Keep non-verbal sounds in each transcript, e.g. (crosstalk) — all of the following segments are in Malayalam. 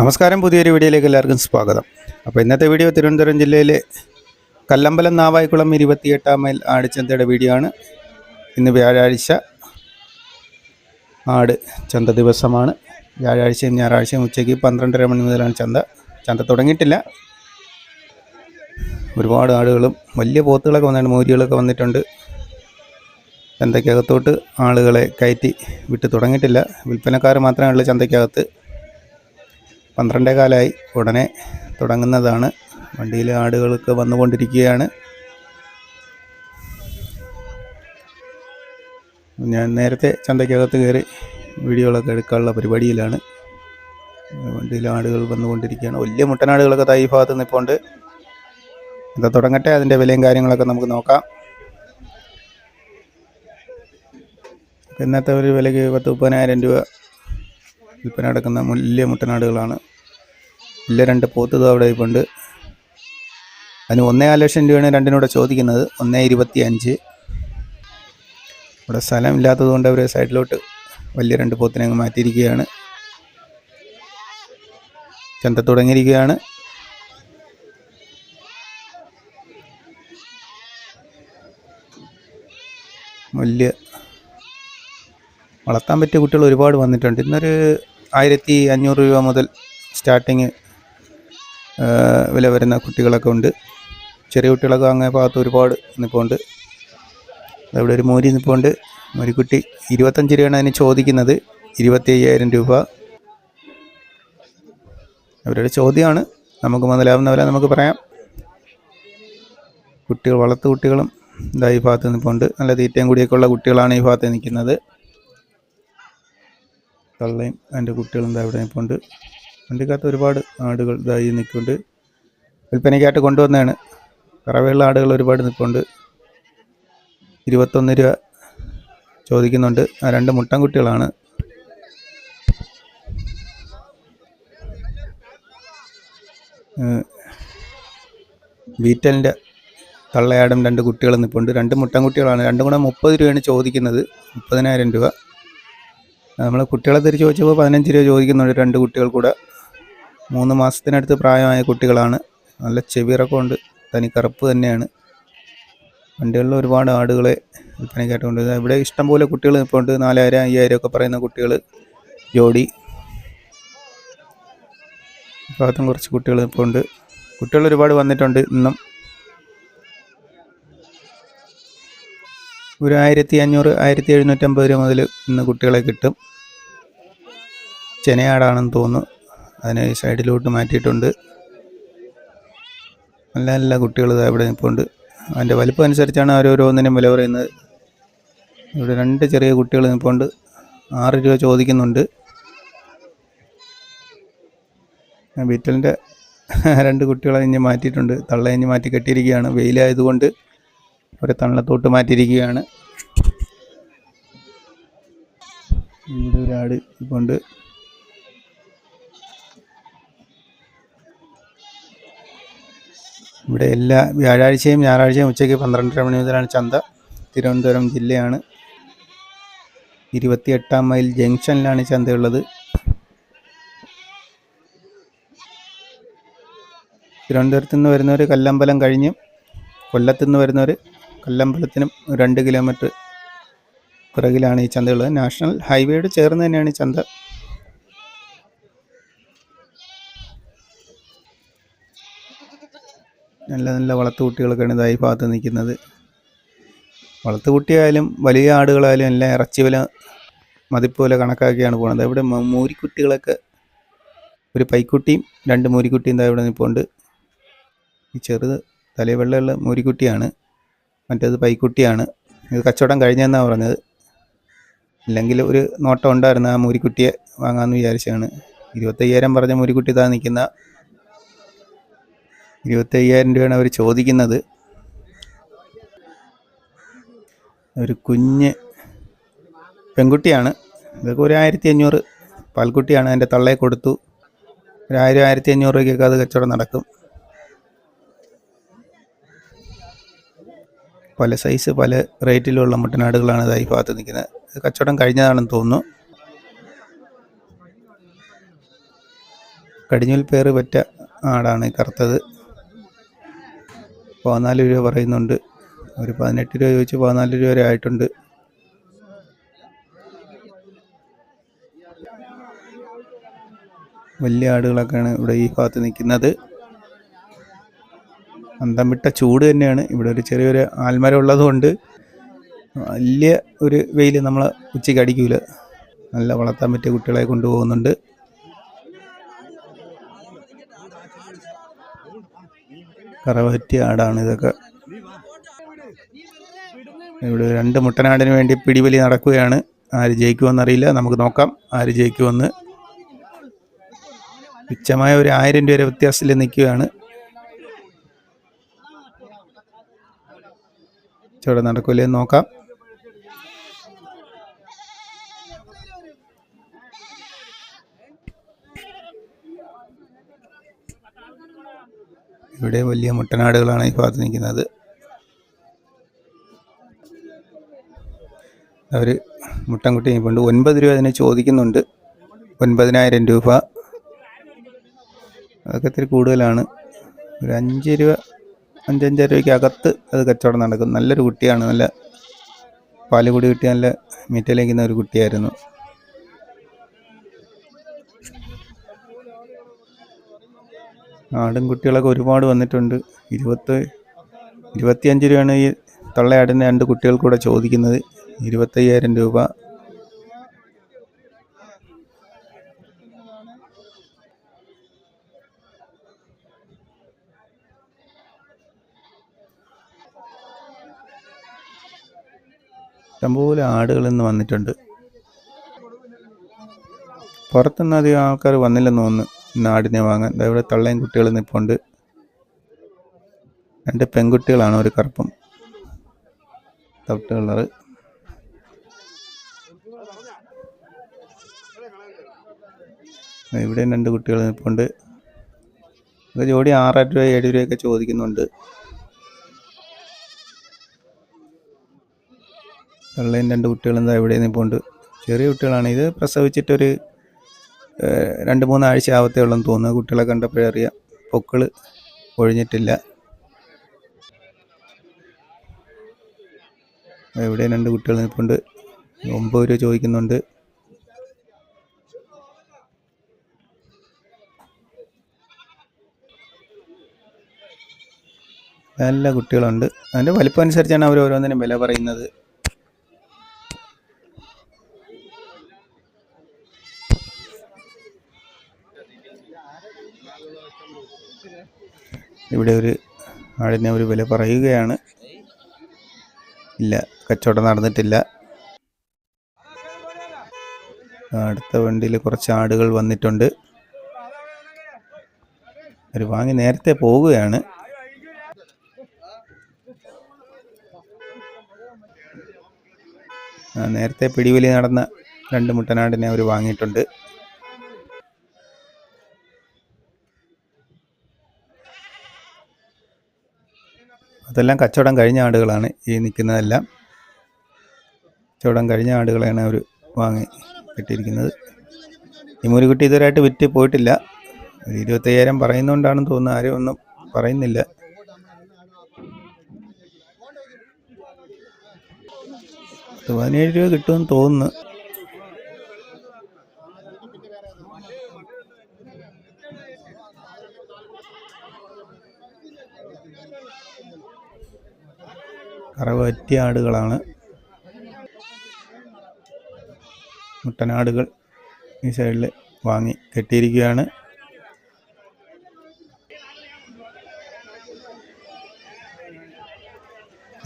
നമസ്കാരം പുതിയൊരു വീഡിയോയിലേക്ക് എല്ലാവർക്കും സ്വാഗതം. അപ്പോൾ ഇന്നത്തെ വീഡിയോ തിരുവനന്തപുരം ജില്ലയിലെ കല്ലമ്പലം നാവായിക്കുളം ഇരുപത്തിയെട്ടാം മൈൽ ആടിച്ചന്തയുടെ വീഡിയോ ആണ്. ഇന്ന് വ്യാഴാഴ്ച ആട് ചന്ത ദിവസമാണ്. വ്യാഴാഴ്ചയും ഞായറാഴ്ചയും ഉച്ചയ്ക്ക് പന്ത്രണ്ടര മണി മുതലാണ് ചന്ത. ചന്ത തുടങ്ങിയിട്ടില്ല. ഒരുപാട് ആടുകളും വലിയ പോത്തുകളൊക്കെ വന്നിട്ടുണ്ട് മൂരികളൊക്കെ വന്നിട്ടുണ്ട്. ചന്തയ്ക്കകത്തോട്ട് ആളുകളെ കയറ്റി വിട്ട് തുടങ്ങിയിട്ടില്ല. വിൽപ്പനക്കാർ മാത്രമേ ഉള്ളൂ ചന്തയ്ക്കകത്ത്. പന്ത്രണ്ടേ കാലമായി ഉടനെ തുടങ്ങുന്നതാണ്. വണ്ടിയിൽ ആടുകളൊക്കെ വന്നുകൊണ്ടിരിക്കുകയാണ്. ഞാൻ നേരത്തെ ചന്തയ്ക്കകത്ത് കയറി വീഡിയോകളൊക്കെ എടുക്കാനുള്ള പരിപാടിയിലാണ്. വണ്ടിയിൽ ആടുകൾ വന്നുകൊണ്ടിരിക്കുകയാണ്. വലിയ മുട്ടനാടുകളൊക്കെ തൈ ഭാഗത്ത് നിൽപ്പുണ്ട് എന്താ തുടങ്ങട്ടെ? അതിന്റെ വിലയും കാര്യങ്ങളൊക്കെ നമുക്ക് നോക്കാം. ഇന്നത്തെ ഒരു വിലയ്ക്ക് പത്ത് മുപ്പതിനായിരം രൂപ വിൽപ്പന അടക്കുന്ന വലിയ മുട്ടനാടുകളാണ്. വലിയ രണ്ട് പോത്ത് ദാ അവിടെ ഇപ്പുണ്ട് അതിന് ഒന്നേ ഒന്നേകാൽ ലക്ഷം രൂപയാണ് രണ്ടിനൂടെ ചോദിക്കുന്നത്. ഒന്നേ ഇരുപത്തി അഞ്ച് ഇവിടെ സ്ഥലം ഇല്ലാത്തത് കൊണ്ട് അവർ സൈഡിലോട്ട് വലിയ രണ്ട് പോത്തിനെ അങ്ങ് മാറ്റിയിരിക്കുകയാണ്. ചന്ത തുടങ്ങിയിരിക്കുകയാണ്. വലിയ വളർത്താൻ പറ്റിയ കുട്ടികൾ ഒരുപാട് വന്നിട്ടുണ്ട്. ഇന്നൊരു ആയിരത്തി അഞ്ഞൂറ് രൂപ മുതൽ സ്റ്റാർട്ടിങ് വില വരുന്ന കുട്ടികളൊക്കെ ഉണ്ട്. ചെറിയ കുട്ടികളൊക്കെ അങ്ങേ ഭാഗത്ത് ഒരുപാട് നിൽപ്പുണ്ട് അവിടെ ഒരു മോരി നിൽപ്പുണ്ട് മോരിക്കുട്ടി ഇരുപത്തഞ്ച് രൂപയാണ് അതിന് ചോദിക്കുന്നത്. ഇരുപത്തി അയ്യായിരം രൂപ. അവരുടെ ചോദ്യമാണ്. നമുക്ക് മുതലാവുന്ന വില നമുക്ക് പറയാം. കുട്ടികൾ വളർത്തു കുട്ടികളും ഇതാ ഈ ഭാഗത്ത് നിൽപ്പുണ്ട് നല്ല തീറ്റയും കൂടിയൊക്കെ ഉള്ള കുട്ടികളാണ് ഈ ഭാഗത്ത് നിൽക്കുന്നത്. തള്ളയും അതിന്റെ കുട്ടികളും ഇതാ ഇവിടെ നിൽപ്പുണ്ട് വണ്ടിക്കകത്ത് ഒരുപാട് ആടുകൾ ഇതായി നിൽക്കുന്നുണ്ട് വിൽപ്പനയ്ക്കായിട്ട് കൊണ്ടുവന്നതാണ്. കറവയുള്ള ആടുകൾ ഒരുപാട് നിൽപ്പുണ്ട് ഇരുപത്തൊന്ന് രൂപ ചോദിക്കുന്നുണ്ട്. ആ രണ്ട് മുട്ടൻ കുട്ടികളാണ്. വീറ്റലിന്റെ തള്ളയാടും രണ്ട് കുട്ടികളും നിൽപ്പുണ്ട് രണ്ട് മുട്ടൻ കുട്ടികളാണ്. രണ്ടും കൂടെ മുപ്പത് രൂപയാണ് ചോദിക്കുന്നത്. മുപ്പതിനായിരം രൂപ. നമ്മൾ കുട്ടികളെ തിരിച്ച് ചോദിച്ചപ്പോൾ പതിനഞ്ച് രൂപ ചോദിക്കുന്നുണ്ട് രണ്ട് കുട്ടികൾ കൂടെ. മൂന്ന് മാസത്തിനടുത്ത് പ്രായമായ കുട്ടികളാണ്. നല്ല ചെവിറക്കമുണ്ട് തനി കറുപ്പ് തന്നെയാണ്. വണ്ടികളിൽ ഒരുപാട് ആടുകളെ വിൽപ്പനയ്ക്കായിട്ട് കൊണ്ടുവരുന്നത് ഇവിടെ ഇഷ്ടംപോലെ കുട്ടികൾ ഇപ്പോൾ ഉണ്ട്. നാലായിരം അയ്യായിരം ഒക്കെ പറയുന്ന കുട്ടികൾ. ജോഡി. ഭാഗത്തും കുറച്ച് കുട്ടികൾ ഇപ്പോൾ ഉണ്ട്. കുട്ടികൾ ഒരുപാട് വന്നിട്ടുണ്ട് ഇന്നും. ഒരു ആയിരത്തി അഞ്ഞൂറ് ആയിരത്തി എഴുന്നൂറ്റമ്പത് രൂപ മുതൽ ഇന്ന് കുട്ടികളെ കിട്ടും. ചെനയാടാണെന്ന് തോന്നുന്നു. അതിനെ സൈഡിലോട്ട് മാറ്റിയിട്ടുണ്ട്. നല്ല നല്ല കുട്ടികൾ ഇവിടെ നിൽപ്പുണ്ട് അതിന്റെ വലിപ്പം അനുസരിച്ചാണ് ഓരോരോന്നിനും വില പറയുന്നത്. ഇവിടെ രണ്ട് ചെറിയ കുട്ടികൾ നിൽപ്പുണ്ട് ആറ് രൂപ ചോദിക്കുന്നുണ്ട്. ബീറ്റലിന്റെ (laughs) രണ്ട് കുട്ടികളെ ഇഞ്ഞ് മാറ്റിയിട്ടുണ്ട്. തള്ള ഇഞ്ഞ് മാറ്റി കെട്ടിയിരിക്കുകയാണ്. വെയിലായതുകൊണ്ട് ഒരു തള്ളത്തോട്ട് മാറ്റിയിരിക്കുകയാണ്. ഇവിടെ ഒരാട് ഇപ്പോണ്ട് ഇവിടെ എല്ലാ വ്യാഴാഴ്ചയും ഞായറാഴ്ചയും ഉച്ചയ്ക്ക് പന്ത്രണ്ടര മണി മുതലാണ് ചന്ത. തിരുവനന്തപുരം ജില്ലയാണ്. ഇരുപത്തിയെട്ടാം മൈൽ ജംഗ്ഷനിലാണ് ചന്തയുള്ളത്. തിരുവനന്തപുരത്ത് നിന്ന് വരുന്നവർ കല്ലമ്പലം കഴിഞ്ഞും കൊല്ലത്തു നിന്ന് വരുന്നവർ കല്ലമ്പലത്തിനും രണ്ട് കിലോമീറ്റർ പിറകിലാണ് ഈ ചന്തയുള്ളത്. നാഷണൽ ഹൈവേയോട് ചേർന്ന് തന്നെയാണ് ഈ ചന്ത. നല്ല നല്ല വളർത്തുകുട്ടികളൊക്കെയാണ് ഇതായി ഭാഗത്ത് നിൽക്കുന്നത്. വളർത്തുകുട്ടിയായാലും വലിയ ആടുകളായാലും എല്ലാം ഇറച്ചി വില മതിപ്പ് വില കണക്കാക്കിയാണ് പോകുന്നത് ഇവിടെ മൂരിക്കുട്ടികളൊക്കെ ഒരു പൈക്കുട്ടിയും രണ്ട് മൂരിക്കുട്ടിയും ഇതാ ഇവിടെ നിൽപ്പുണ്ട്. ഈ ചെറുത് തലവെള്ളമുള്ള മൂരിക്കുട്ടിയാണ് മറ്റേത് പൈക്കുട്ടിയാണ്. ഇത് കച്ചവടം കഴിഞ്ഞെന്നാണ് പറഞ്ഞത്. ഇല്ലെങ്കിൽ ഒരു നോട്ടം ഉണ്ടായിരുന്നു ആ മൂരിക്കുട്ടിയെ വാങ്ങാമെന്ന് വിചാരിച്ചാണ്. ഇരുപത്തയ്യായിരം പറഞ്ഞ മൂരിക്കുട്ടി താ നിൽക്കുന്ന ഇരുപത്തയ്യായിരം രൂപയാണ് അവർ ചോദിക്കുന്നത്. ഒരു കുഞ്ഞ് പെൺകുട്ടിയാണ്. ഇതൊക്കെ ഒരു ആയിരത്തി അഞ്ഞൂറ് പാൽക്കുട്ടിയാണ്. അതിന്റെ തള്ളയെ കൊടുത്തു. ഒരു ആയിരം ആയിരത്തി അഞ്ഞൂറ് രൂപയ്ക്കൊക്കെ അത് കച്ചവടം നടക്കും. പല സൈസ് പല റേറ്റിലുള്ള മുട്ടനാടുകളാണ് ഇതായി ഭാഗത്ത് നിൽക്കുന്നത്. കച്ചവടം കഴിഞ്ഞതാണെന്ന് തോന്നുന്നു. കടിഞ്ഞൂൽ പേര് പറ്റ ആടാണ് കറുത്തത്. പതിനാല് രൂപ പറയുന്നുണ്ട്. അവർ പതിനെട്ട് രൂപ ചോദിച്ച് പതിനാല് രൂപ വരെ ആയിട്ടുണ്ട്. വലിയ ആടുകളൊക്കെയാണ് ഇവിടെ ഈ ഭാഗത്ത് നിൽക്കുന്നത്. അന്തം വിട്ട ചൂട് തന്നെയാണ്. ഇവിടെ ഒരു ചെറിയൊരു ആൽമരം ഉള്ളതുകൊണ്ട് വലിയ ഒരു വെയിൽ നമ്മൾ ഉച്ചയ്ക്ക് അടിക്കൂല. നല്ല വളർത്താൻ പറ്റിയ കുട്ടികളെ കൊണ്ടുപോകുന്നുണ്ട്. കറവറ്റിയ ആടാണ് ഇതൊക്കെ. ഇവിടെ രണ്ട് മുട്ടനാടിന് വേണ്ടി പിടിവലി നടക്കുകയാണ്. ആര് ജയിക്കുമെന്ന് അറിയില്ല നമുക്ക് നോക്കാം. ആര് ജയിക്കുമെന്ന്. തുച്ഛമായ ഒരു ആയിരം രൂപ വ്യത്യാസത്തിൽ നിൽക്കുകയാണ്. ചോടെ നടക്കൂലേ നോക്കാം. ഇവിടെ വലിയ മുട്ടനാടുകളാണ് ഈ ഭാഗത്ത് നിൽക്കുന്നത്. അവർ മുട്ടൻകുട്ടി നിൽപ്പുണ്ട് ഒൻപത് രൂപ അതിനെ ചോദിക്കുന്നുണ്ട്. ഒൻപതിനായിരം രൂപ. അതൊക്കെ ഇത്തിരി കൂടുതലാണ്. ഒരു അഞ്ച് രൂപ അഞ്ചഞ്ചര രൂപയ്ക്ക് അകത്ത് അത് കച്ചവടം നടക്കും. നല്ലൊരു കുട്ടിയാണ്. നല്ല പാൽ കൂടി കിട്ടി നല്ല മീറ്റലേക്കുന്ന ഒരു കുട്ടിയായിരുന്നു. ആടും കുട്ടികളൊക്കെ ഒരുപാട് വന്നിട്ടുണ്ട്. ഇരുപത്തി ഇരുപത്തിയഞ്ച് രൂപയാണ് ഈ തള്ളയാടിന് രണ്ട് കുട്ടികൾ കൂടെ ചോദിക്കുന്നത്. ഇരുപത്തയ്യായിരം രൂപ. ഇഷ്ടംപോലെ ആടുകൾ ഇന്ന് വന്നിട്ടുണ്ട്. പുറത്തുനിന്ന് അധികം ആൾക്കാർ വന്നില്ലെന്ന് തോന്നുന്നു. ഇന്ന് ആടിനെ വാങ്ങാൻ ഇവിടെ തള്ളയും കുട്ടികളും നിൽപ്പുണ്ട് രണ്ട് പെൺകുട്ടികളാണ് ഒരു കറുപ്പും. തവിട്ട് കളറ്. ഇവിടെയും രണ്ട് കുട്ടികൾ നിൽപ്പുണ്ട് ജോഡി ആറായിരം രൂപ ഏഴ് രൂപയൊക്കെ ചോദിക്കുന്നുണ്ട്. തള്ളയും രണ്ട് കുട്ടികളും എന്താ ഇവിടെ നിൽപ്പുണ്ട് ചെറിയ കുട്ടികളാണ്. ഇത് പ്രസവിച്ചിട്ടൊരു രണ്ട് മൂന്ന് ആഴ്ച ആവത്തേ ഉള്ളെന്ന് തോന്നുന്നു. കുട്ടികളെ കണ്ടപ്പോഴേ പൊക്കിൾ ഒഴിഞ്ഞിട്ടില്ല. ഇവിടെ രണ്ട് കുട്ടികൾ നിൽപ്പുണ്ട്. ഒമ്പത് രൂപ ചോദിക്കുന്നുണ്ട്. നല്ല കുട്ടികളുണ്ട്. അതിന്റെ വലിപ്പം അനുസരിച്ചാണ് അവർ ഓരോന്നിനും വില പറയുന്നത്. ഇവിടെ ഒരു ആടിനെ ഒരു വില പറയുകയാണ്. ഇല്ല കച്ചവടം നടന്നിട്ടില്ല. അടുത്ത വണ്ടിയിൽ കുറച്ച് ആടുകൾ വന്നിട്ടുണ്ട്. അവർ വാങ്ങി നേരത്തെ പോവുകയാണ്. നേരത്തെ പിടിവലി നടന്ന രണ്ട് മുട്ടനാടിനെ അവർ വാങ്ങിയിട്ടുണ്ട്. അതെല്ലാം കച്ചവടം കഴിഞ്ഞ ആടുകളാണ് ഈ നിൽക്കുന്നതെല്ലാം. കച്ചവടം കഴിഞ്ഞ ആടുകളെയാണ് അവർ വാങ്ങി കിട്ടിയിരിക്കുന്നത്. ഈ മുരുകുട്ടി ഇതുവരെയായിട്ട് വിറ്റ് പോയിട്ടില്ല. ഒരു ഇരുപത്തയ്യായിരം പറയുന്നതുകൊണ്ടാണെന്ന് തോന്നുന്നു. ആരും ഒന്നും പറയുന്നില്ല. പതിനേഴ് രൂപ കിട്ടുമെന്ന് തോന്നുന്നു. കറവ് പറ്റിയ ആടുകളാണ്. മുട്ടനാടുകൾ ഈ സൈഡിൽ വാങ്ങി കെട്ടിയിരിക്കുകയാണ്.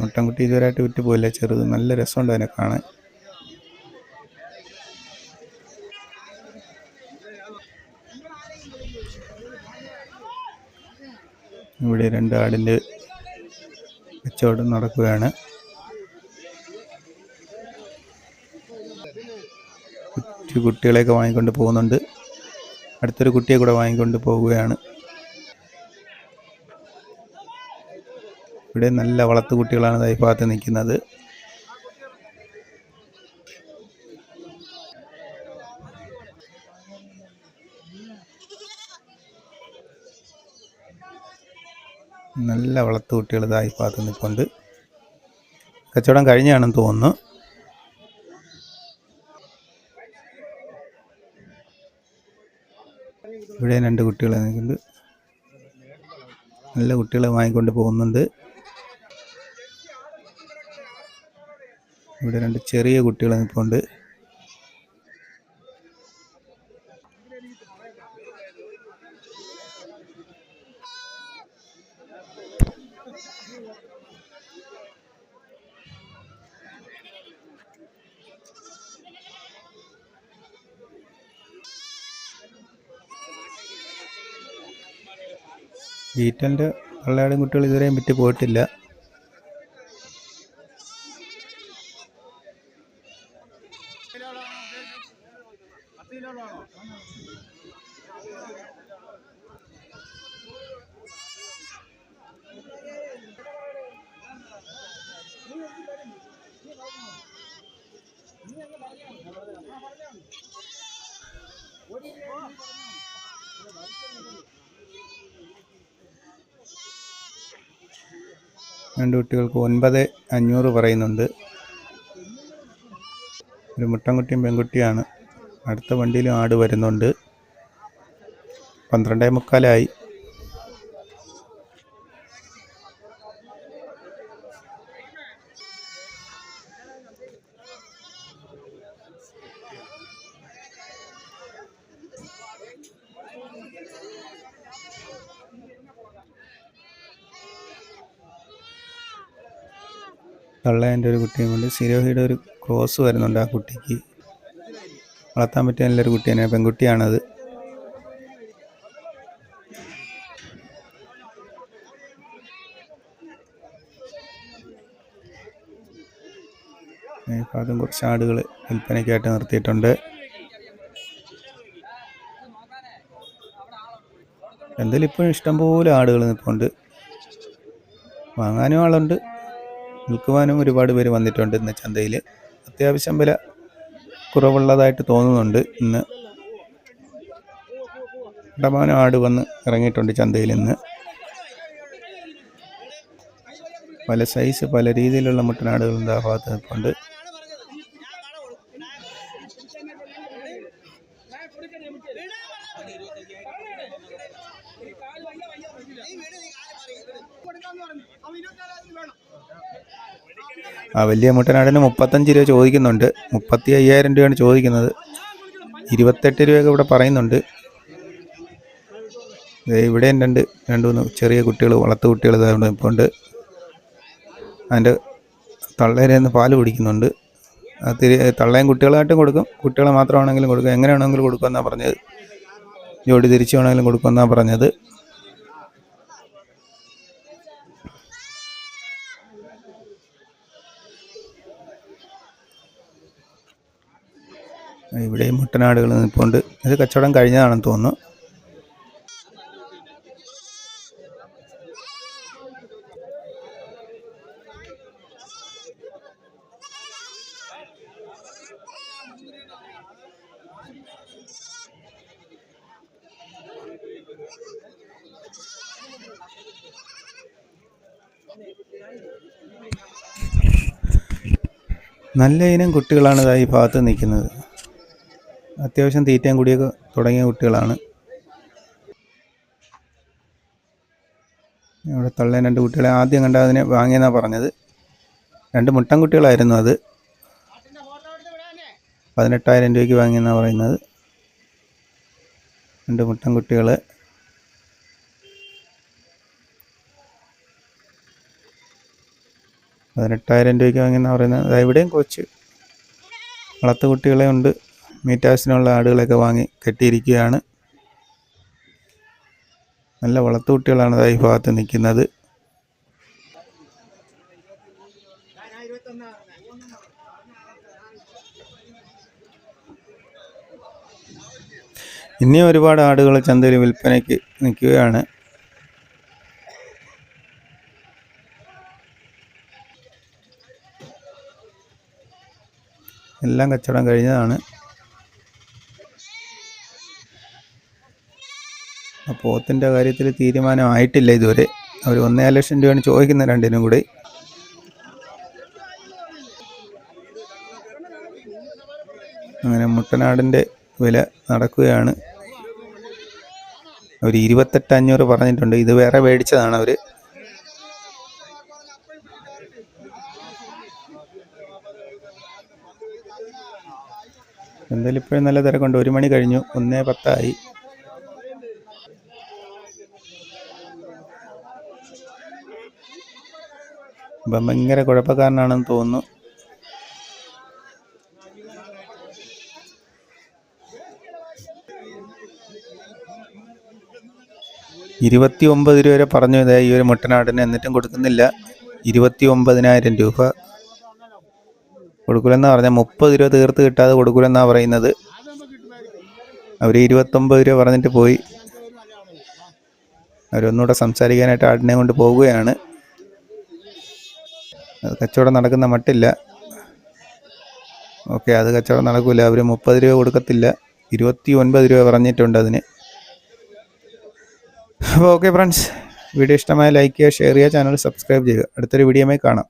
മുട്ടൻകുട്ടി ഇതുവരെയായിട്ട് വിറ്റ് പോയില്ല ചെറുത് നല്ല രസമുണ്ട് അതിനെ കാണാൻ. ഇവിടെ രണ്ട് ആടിന്റെ കച്ചവടം നടക്കുകയാണ്. കുട്ടികളെയൊക്കെ വാങ്ങിക്കൊണ്ട് പോകുന്നുണ്ട്. അടുത്തൊരു കുട്ടിയെ കൂടെ വാങ്ങിക്കൊണ്ട് പോവുകയാണ് ഇവിടെ നല്ല വളർത്തു കുട്ടികളാണ് ഈ ഭാഗത്ത് നിൽക്കുന്നത്. നല്ല വളർത്തു കുട്ടികൾ ഇതായി ഭാഗത്ത് നിൽപ്പുണ്ട്. കച്ചവടം കഴിഞ്ഞാണെന്ന് തോന്നുന്നു. ഇവിടെ രണ്ട് കുട്ടികളെ നിൽക്കുന്നുണ്ട്. നല്ല കുട്ടികളെ വാങ്ങിക്കൊണ്ട് പോകുന്നുണ്ട്. ഇവിടെ രണ്ട് ചെറിയ കുട്ടികൾ നിൽപ്പുണ്ട്. ബീറ്റലിന്റെ പള്ളയാടും കുട്ടികൾ ഇതുവരെയും വിറ്റ് പോയിട്ടില്ല. രണ്ട് കുട്ടികൾക്ക് ഒൻപത് അഞ്ഞൂറ് പറയുന്നുണ്ട്. ഒരു മുട്ടൻകുട്ടിയും പെൺകുട്ടിയാണ്. അടുത്ത വണ്ടിയിലും ആട് വരുന്നുണ്ട്. പന്ത്രണ്ടേ മുക്കാലായി. തള്ളേന്റെ ഒരു കുട്ടിയും കൊണ്ട് സിരോഹിയുടെ ഒരു ക്രോസ് വരുന്നുണ്ട് ആ കുട്ടിക്ക്. വളർത്താൻ പറ്റിയ നല്ലൊരു കുട്ടി തന്നെയാണ് പെൺകുട്ടിയാണത് ഈ ഭാഗത്തും കുറച്ച് ആടുകൾ വിൽപ്പനയ്ക്കായിട്ട് നിർത്തിയിട്ടുണ്ട്. എന്തായാലും ഇപ്പോഴും ഇഷ്ടംപോലെ ആടുകൾ നിൽപ്പുണ്ട്. വാങ്ങാനും ആളുണ്ട്. വിൽക്കുവാനും ഒരുപാട് പേര് വന്നിട്ടുണ്ട് ഇന്ന് ചന്തയിൽ അത്യാവശ്യം വില കുറവുള്ളതായിട്ട് തോന്നുന്നുണ്ട്. ഇന്ന് ഇടമാനം ആട് വന്ന് ഇറങ്ങിയിട്ടുണ്ട് ചന്തയിൽ ഇന്ന്. പല സൈസ് പല രീതിയിലുള്ള മുട്ടനാടുകൾ ആ ഭാഗത്ത് നിൽപ്പുണ്ട്. ആ വലിയ മുട്ടനാടിന് മുപ്പത്തഞ്ച് രൂപ ചോദിക്കുന്നുണ്ട്. മുപ്പത്തി അയ്യായിരം രൂപയാണ് ചോദിക്കുന്നത്. ഇരുപത്തെട്ട് രൂപയൊക്കെ ഇവിടെ പറയുന്നുണ്ട്. ദേ ഇവിടെയും രണ്ട് രണ്ട് മൂന്ന് ചെറിയ കുട്ടികൾ വളർത്തു കുട്ടികൾ ഇതായത് ഇപ്പോൾ ഉണ്ട്. അതിന്റെ തള്ളേരെ നിന്ന് പാൽ കുടിക്കുന്നുണ്ട്. അത് തിരി തള്ളയും കുട്ടികളായിട്ടും കൊടുക്കും. കുട്ടികളെ മാത്രമാണെങ്കിലും കൊടുക്കും. എങ്ങനെയാണെങ്കിലും കൊടുക്കുമെന്നാണ് പറഞ്ഞത്. ജോഡി തിരിച്ചു വേണമെങ്കിലും കൊടുക്കുമെന്നാണ് പറഞ്ഞത്. ഇവിടെയും മുട്ടനാടുകൾ നിൽപ്പുണ്ട്. ഇത് കച്ചവടം കഴിഞ്ഞതാണെന്ന് തോന്നുന്നു. നല്ല ഇനം കുട്ടികളാണ് ഈ ഭാഗത്ത് നിൽക്കുന്നത്. അത്യാവശ്യം തീറ്റയും കൂടിയൊക്കെ തുടങ്ങിയ കുട്ടികളാണ്. ഇവിടെ തള്ളേൻ രണ്ട് കുട്ടികളെ ആദ്യം കണ്ട അതിനെ വാങ്ങിയെന്നാണ് പറഞ്ഞത്. രണ്ട് മുട്ടൻ കുട്ടികളായിരുന്നു അത്. പതിനെട്ടായിരം രൂപയ്ക്ക് വാങ്ങിയെന്നാണ് പറയുന്നത്. രണ്ട് മുട്ടൻ കുട്ടികൾ പതിനെട്ടായിരം രൂപയ്ക്ക് വാങ്ങിയെന്നാണ് പറയുന്നത്. അതെവിടെയും കൊച്ച് വളർത്തു കുട്ടികളെ ഉണ്ട്. മീറ്റാസിനുള്ള ആടുകളൊക്കെ വാങ്ങി കെട്ടിയിരിക്കുകയാണ്. നല്ല വളർത്തുകുട്ടികളാണ് ഈ ഭാഗത്ത് നിൽക്കുന്നത്. ഇനിയും ഒരുപാട് ആടുകൾ ചന്തയിൽ വിൽപ്പനയ്ക്ക് നിൽക്കുകയാണ്. എല്ലാം കച്ചവടം കഴിഞ്ഞതാണ്. പോത്തിന്റെ കാര്യത്തിൽ തീരുമാനമായിട്ടില്ല ഇതുവരെ. അവർ ഒന്നേ ലക്ഷം രൂപയാണ് ചോദിക്കുന്നത് രണ്ടിനും കൂടി. അങ്ങനെ മുട്ടനാടിന്റെ വില നടക്കുകയാണ്. അവർ ഇരുപത്തെട്ട് അഞ്ഞൂറ് പറഞ്ഞിട്ടുണ്ട്. ഇത് വേറെ മേടിച്ചതാണ് അവർ എന്തായാലും ഇപ്പോഴും നല്ല തിരക്കുണ്ട്. ഒരു മണി കഴിഞ്ഞു. ഒന്നേ പത്തായി. ഇപ്പം ഭയങ്കര കുഴപ്പക്കാരനാണെന്ന് തോന്നുന്നു. ഇരുപത്തി ഒമ്പത് രൂപ വരെ പറഞ്ഞു. ഇതേ ഈ ഒരു മുട്ടനാടിന് എന്നിട്ടും കൊടുക്കുന്നില്ല. ഇരുപത്തി ഒമ്പതിനായിരം രൂപ കൊടുക്കൂലെന്ന് പറഞ്ഞാൽ മുപ്പത് രൂപ തീർത്ത് കിട്ടാതെ കൊടുക്കൂലെന്നാണ് പറയുന്നത്. അവർ ഇരുപത്തൊമ്പത് രൂപ പറഞ്ഞിട്ട് പോയി. അവരൊന്നുകൂടെ സംസാരിക്കാനായിട്ട് ആടിനെ കൊണ്ട് പോവുകയാണ്. കച്ചവടം നടക്കുന്ന മട്ടില്ല. ഓക്കെ അത് കച്ചവടം നടക്കില്ല അവർ മുപ്പത് രൂപ കൊടുക്കത്തില്ല. ഇരുപത്തി ഒൻപത് രൂപ പറഞ്ഞിട്ടുണ്ട് അതിന്. അപ്പോൾ ഓക്കെ ഫ്രണ്ട്സ് വീഡിയോ ഇഷ്ടമായ ലൈക്ക് ചെയ്യുക ഷെയർ ചെയ്യുക ചാനൽ സബ്സ്ക്രൈബ് ചെയ്യുക. അടുത്തൊരു വീഡിയോമായി കാണാം.